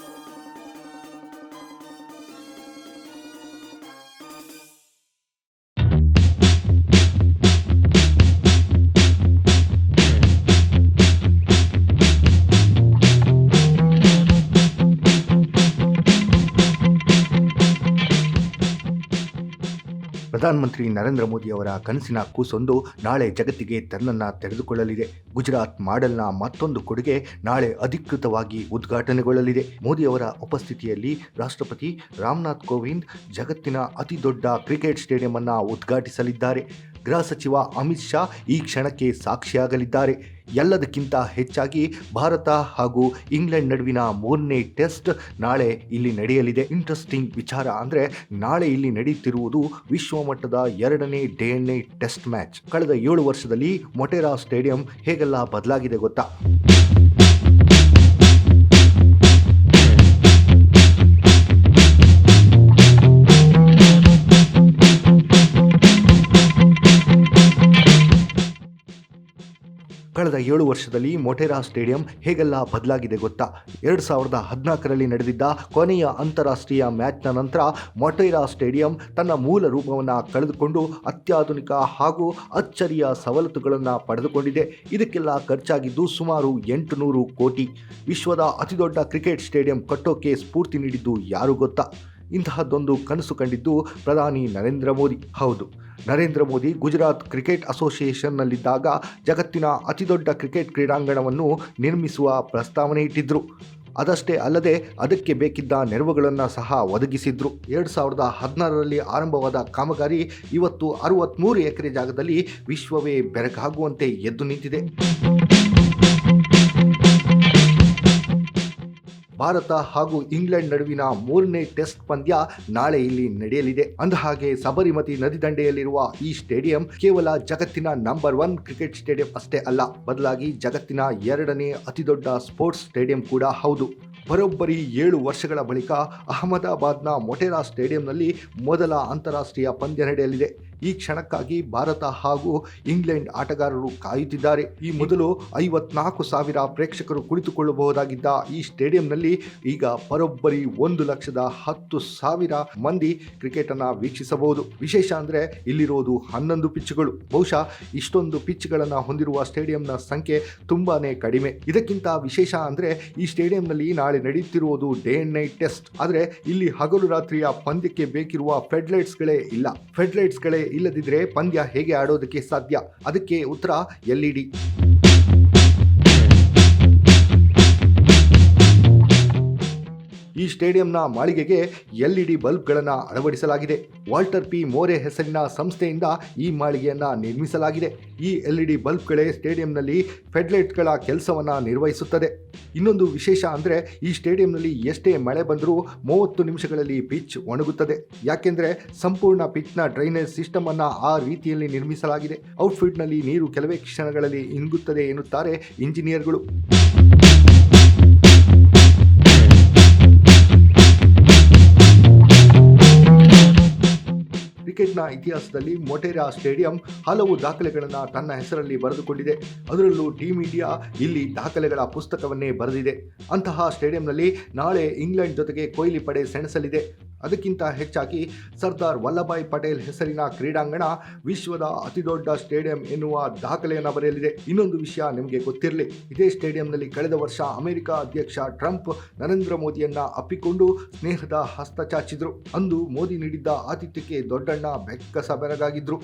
何? ಪ್ರಧಾನಮಂತ್ರಿ ನರೇಂದ್ರ ಮೋದಿ ಅವರ ಕನಸಿನ ಕೂಸೊಂದು ನಾಳೆ ಜಗತ್ತಿಗೆ ತನ್ನನ್ನು ತೆರೆದುಕೊಳ್ಳಲಿದೆ. ಗುಜರಾತ್ ಮಾಡೆಲ್ನ ಮತ್ತೊಂದು ಕೊಡುಗೆ ನಾಳೆ ಅಧಿಕೃತವಾಗಿ ಉದ್ಘಾಟನೆಗೊಳ್ಳಲಿದೆ. ಮೋದಿ ಅವರ ಉಪಸ್ಥಿತಿಯಲ್ಲಿ ರಾಷ್ಟ್ರಪತಿ ರಾಮನಾಥ್ ಕೋವಿಂದ್ ಜಗತ್ತಿನ ಅತಿದೊಡ್ಡ ಕ್ರಿಕೆಟ್ ಸ್ಟೇಡಿಯಂ ಅನ್ನು ಉದ್ಘಾಟಿಸಲಿದ್ದಾರೆ. ಗೃಹ ಸಚಿವ ಅಮಿತ್ ಶಾ ಈ ಕ್ಷಣಕ್ಕೆ ಸಾಕ್ಷಿಯಾಗಲಿದ್ದಾರೆ. ಎಲ್ಲದಕ್ಕಿಂತ ಹೆಚ್ಚಾಗಿ ಭಾರತ ಹಾಗೂ ಇಂಗ್ಲೆಂಡ್ ನಡುವಿನ ಮೂರನೇ ಟೆಸ್ಟ್ ನಾಳೆ ಇಲ್ಲಿ ನಡೆಯಲಿದೆ. ಇಂಟ್ರೆಸ್ಟಿಂಗ್ ವಿಚಾರ ಅಂದರೆ ನಾಳೆ ಇಲ್ಲಿ ನಡೆಯುತ್ತಿರುವುದು ವಿಶ್ವಮಟ್ಟದ ಎರಡನೇ ಡೇ ಎನ್ ಟೆಸ್ಟ್ ಮ್ಯಾಚ್. ಕಳೆದ ಏಳು ವರ್ಷದಲ್ಲಿ ಮೊಟೆರಾ ಸ್ಟೇಡಿಯಂ ಹೇಗೆಲ್ಲ ಬದಲಾಗಿದೆ ಗೊತ್ತಾ? ಏಳು ವರ್ಷದಲ್ಲಿ ಮೊಟೆರಾ ಸ್ಟೇಡಿಯಂ ಹೇಗೆಲ್ಲ ಬದಲಾಗಿದೆ ಗೊತ್ತಾ? ಎರಡು ಸಾವಿರದ ಹದಿನಾಲ್ಕರಲ್ಲಿ ನಡೆದಿದ್ದ ಕೊನೆಯ ಅಂತಾರಾಷ್ಟ್ರೀಯ ಮ್ಯಾಚ್ನ ನಂತರ ಮೊಟೆರಾ ಸ್ಟೇಡಿಯಂ ತನ್ನ ಮೂಲ ರೂಪವನ್ನು ಕಳೆದುಕೊಂಡು ಅತ್ಯಾಧುನಿಕ ಹಾಗೂ ಅಚ್ಚರಿಯ ಸವಲತ್ತುಗಳನ್ನು ಪಡೆದುಕೊಂಡಿದೆ. ಇದಕ್ಕೆಲ್ಲ ಖರ್ಚಾಗಿದ್ದು ಸುಮಾರು ಎಂಟು ನೂರು ಕೋಟಿ. ವಿಶ್ವದ ಅತಿದೊಡ್ಡ ಕ್ರಿಕೆಟ್ ಸ್ಟೇಡಿಯಂ ಕಟ್ಟೋಕೆ ಸ್ಫೂರ್ತಿ ನೀಡಿದ್ದು ಯಾರು ಗೊತ್ತಾ? ಇಂತಹದ್ದೊಂದು ಕನಸು ಕಂಡಿದ್ದು ಪ್ರಧಾನಿ ನರೇಂದ್ರ ಮೋದಿ. ಹೌದು. ನರೇಂದ್ರ ಮೋದಿ ಗುಜರಾತ್ ಕ್ರಿಕೆಟ್ ಅಸೋಸಿಯೇಷನ್ನಲ್ಲಿದ್ದಾಗ ಜಗತ್ತಿನ ಅತಿದೊಡ್ಡ ಕ್ರಿಕೆಟ್ ಕ್ರೀಡಾಂಗಣವನ್ನು ನಿರ್ಮಿಸುವ ಪ್ರಸ್ತಾವನೆ ಇಟ್ಟಿದ್ದರು ಅದಷ್ಟೇ ಅಲ್ಲದೆ ಅದಕ್ಕೆ ಬೇಕಿದ್ದ ನೆರವುಗಳನ್ನು ಸಹ ಒದಗಿಸಿದ್ರು. ಎರಡು ಸಾವಿರದ ಹದಿನಾರರಲ್ಲಿ ಆರಂಭವಾದ ಕಾಮಗಾರಿ ಇವತ್ತು ಅರವತ್ತ್ಮೂರು ಎಕರೆ ಜಾಗದಲ್ಲಿ ವಿಶ್ವವೇ ಬೆರಗಾಗುವಂತೆ ಎದ್ದು ನಿಂತಿದೆ. ಭಾರತ ಹಾಗೂ ಇಂಗ್ಲೆಂಡ್ ನಡುವಿನ ಮೂರನೇ ಟೆಸ್ಟ್ ಪಂದ್ಯ ನಾಳೆ ಇಲ್ಲಿ ನಡೆಯಲಿದೆ. ಅಂದಹಾಗೆ ಸಬರಿಮತಿ ನದಿ ದಂಡೆಯಲ್ಲಿರುವ ಈ ಸ್ಟೇಡಿಯಂ ಕೇವಲ ಜಗತ್ತಿನ ನಂಬರ್ ಒನ್ ಕ್ರಿಕೆಟ್ ಸ್ಟೇಡಿಯಂ ಅಷ್ಟೇ ಅಲ್ಲ, ಬದಲಾಗಿ ಜಗತ್ತಿನ ಎರಡನೇ ಅತಿದೊಡ್ಡ ಸ್ಪೋರ್ಟ್ಸ್ ಸ್ಟೇಡಿಯಂ ಕೂಡ ಹೌದು. ಬರೋಬ್ಬರಿ ಏಳು ವರ್ಷಗಳ ಬಳಿಕ ಅಹಮದಾಬಾದ್ನ ಮೊಟೆರಾ ಸ್ಟೇಡಿಯಂನಲ್ಲಿ ಮೊದಲ ಅಂತಾರಾಷ್ಟ್ರೀಯ ಪಂದ್ಯ ನಡೆಯಲಿದೆ. ಈ ಕ್ಷಣಕ್ಕಾಗಿ ಭಾರತ ಹಾಗೂ ಇಂಗ್ಲೆಂಡ್ ಆಟಗಾರರು ಕಾಯುತ್ತಿದ್ದಾರೆ. ಈ ಮೊದಲು ಐವತ್ನಾಲ್ಕು ಸಾವಿರ ಪ್ರೇಕ್ಷಕರು ಕುಳಿತುಕೊಳ್ಳಬಹುದಾಗಿದ್ದ ಈ ಸ್ಟೇಡಿಯಂನಲ್ಲಿ ಈಗ ಬರೋಬ್ಬರಿ ಒಂದು ಲಕ್ಷದ ಹತ್ತು ಸಾವಿರ ಮಂದಿ ಕ್ರಿಕೆಟ್ ಅನ್ನ ವೀಕ್ಷಿಸಬಹುದು. ವಿಶೇಷ ಅಂದರೆ ಇಲ್ಲಿರೋದು ಹನ್ನೊಂದು ಪಿಚ್ಗಳು. ಬಹುಶಃ ಇಷ್ಟೊಂದು ಪಿಚ್ಗಳನ್ನು ಹೊಂದಿರುವ ಸ್ಟೇಡಿಯಂನ ಸಂಖ್ಯೆ ತುಂಬಾನೇ ಕಡಿಮೆ. ಇದಕ್ಕಿಂತ ವಿಶೇಷ ಅಂದರೆ ಈ ಸ್ಟೇಡಿಯಂನಲ್ಲಿ ನಾಳೆ ನಡೆಯುತ್ತಿರುವುದು ಡೇ ಅಂಡ್ ನೈಟ್ ಟೆಸ್ಟ್ ಆದರೆ ಇಲ್ಲಿ ಹಗಲು ರಾತ್ರಿಯ ಪಂದ್ಯಕ್ಕೆ ಬೇಕಿರುವ ಫೆಡ್ಲೈಟ್ಸ್ಗಳೇ ಇಲ್ಲ. ಫೆಡ್ಲೈಟ್ಸ್ಗಳೇ ಇಲ್ಲದಿದ್ರೆ ಪಂದ್ಯ ಹೇಗೆ ಆಡೋದಕ್ಕೆ ಸಾಧ್ಯ? ಅದಕ್ಕೆ ಉತ್ತರ ಎಲ್ ಸ್ಟೇಡಿಯಂನ ಮಾಳಿಗೆಗೆ ಎಲ್ ಇ ಡಿ ಬಲ್ಬ್ಗಳನ್ನು ಅಳವಡಿಸಲಾಗಿದೆ. ವಾಲ್ಟರ್ ಪಿ ಮೋರೆ ಹೆಸರಿನ ಸಂಸ್ಥೆಯಿಂದ ಈ ಮಾಳಿಗೆಯನ್ನು ನಿರ್ಮಿಸಲಾಗಿದೆ. ಈ ಎಲ್ ಇ ಡಿ ಬಲ್ಬ್ಗಳೇ ಸ್ಟೇಡಿಯಂನಲ್ಲಿ ಫೆಡ್ಲೈಟ್ಗಳ ಕೆಲಸವನ್ನು ನಿರ್ವಹಿಸುತ್ತದೆ. ಇನ್ನೊಂದು ವಿಶೇಷ ಅಂದರೆ ಈ ಸ್ಟೇಡಿಯಂನಲ್ಲಿ ಎಷ್ಟೇ ಮಳೆ ಬಂದರೂ ಮೂವತ್ತು ನಿಮಿಷಗಳಲ್ಲಿ ಪಿಚ್ ಒಣಗುತ್ತದೆ. ಯಾಕೆಂದರೆ ಸಂಪೂರ್ಣ ಪಿಚ್ನ ಡ್ರೈನೇಜ್ ಸಿಸ್ಟಮನ್ನು ಆ ರೀತಿಯಲ್ಲಿ ನಿರ್ಮಿಸಲಾಗಿದೆ. ಔಟ್ಫಿಟ್ನಲ್ಲಿ ನೀರು ಕೆಲವೇ ಕ್ಷಣಗಳಲ್ಲಿ ಇಂಗುತ್ತದೆ ಎನ್ನುತ್ತಾರೆ ಇಂಜಿನಿಯರ್ಗಳು. ಕ್ರಿಕೆಟ್ನ ಇತಿಹಾಸದಲ್ಲಿ ಮೊಟೆರಾ ಸ್ಟೇಡಿಯಂ ಹಲವು ದಾಖಲೆಗಳನ್ನು ತನ್ನ ಹೆಸರಲ್ಲಿ ಬರೆದುಕೊಂಡಿದೆ. ಅದರಲ್ಲೂ ಟೀಮ್ ಇಂಡಿಯಾ ಇಲ್ಲಿ ದಾಖಲೆಗಳ ಪುಸ್ತಕವನ್ನೇ ಬರೆದಿದೆ. ಅಂತಹ ಸ್ಟೇಡಿಯಂನಲ್ಲಿ ನಾಳೆ ಇಂಗ್ಲೆಂಡ್ ಜೊತೆಗೆ ಕೊಹ್ಲಿ ಪಡೆ ಸೆಣಸಲಿದೆ. ಅದಕ್ಕಿಂತ ಹೆಚ್ಚಾಗಿ ಸರ್ದಾರ್ ವಲ್ಲಭಾಯ್ ಪಟೇಲ್ ಹೆಸರಿನ ಕ್ರೀಡಾಂಗಣ ವಿಶ್ವದ ಅತಿದೊಡ್ಡ ಸ್ಟೇಡಿಯಂ ಎನ್ನುವ ದಾಖಲೆಯನ್ನು ಬರೆಯಲಿದೆ. ಇನ್ನೊಂದು ವಿಷಯ ನಿಮಗೆ ಗೊತ್ತಿರಲಿ. ಇದೇ ಸ್ಟೇಡಿಯಂನಲ್ಲಿ ಕಳೆದ ವರ್ಷ ಅಮೆರಿಕ ಅಧ್ಯಕ್ಷ ಟ್ರಂಪ್ ನರೇಂದ್ರ ಮೋದಿಯನ್ನ ಅಪ್ಪಿಕೊಂಡು ಸ್ನೇಹದ ಹಸ್ತ ಚಾಚಿದ್ರು. ಅಂದು ಮೋದಿ ನೀಡಿದ್ದ ಆತಿಥ್ಯಕ್ಕೆ ದೊಡ್ಡಣ್ಣ ಬೆಕ್ಕಸ ಬೆರಗಾಗಿದ್ರು.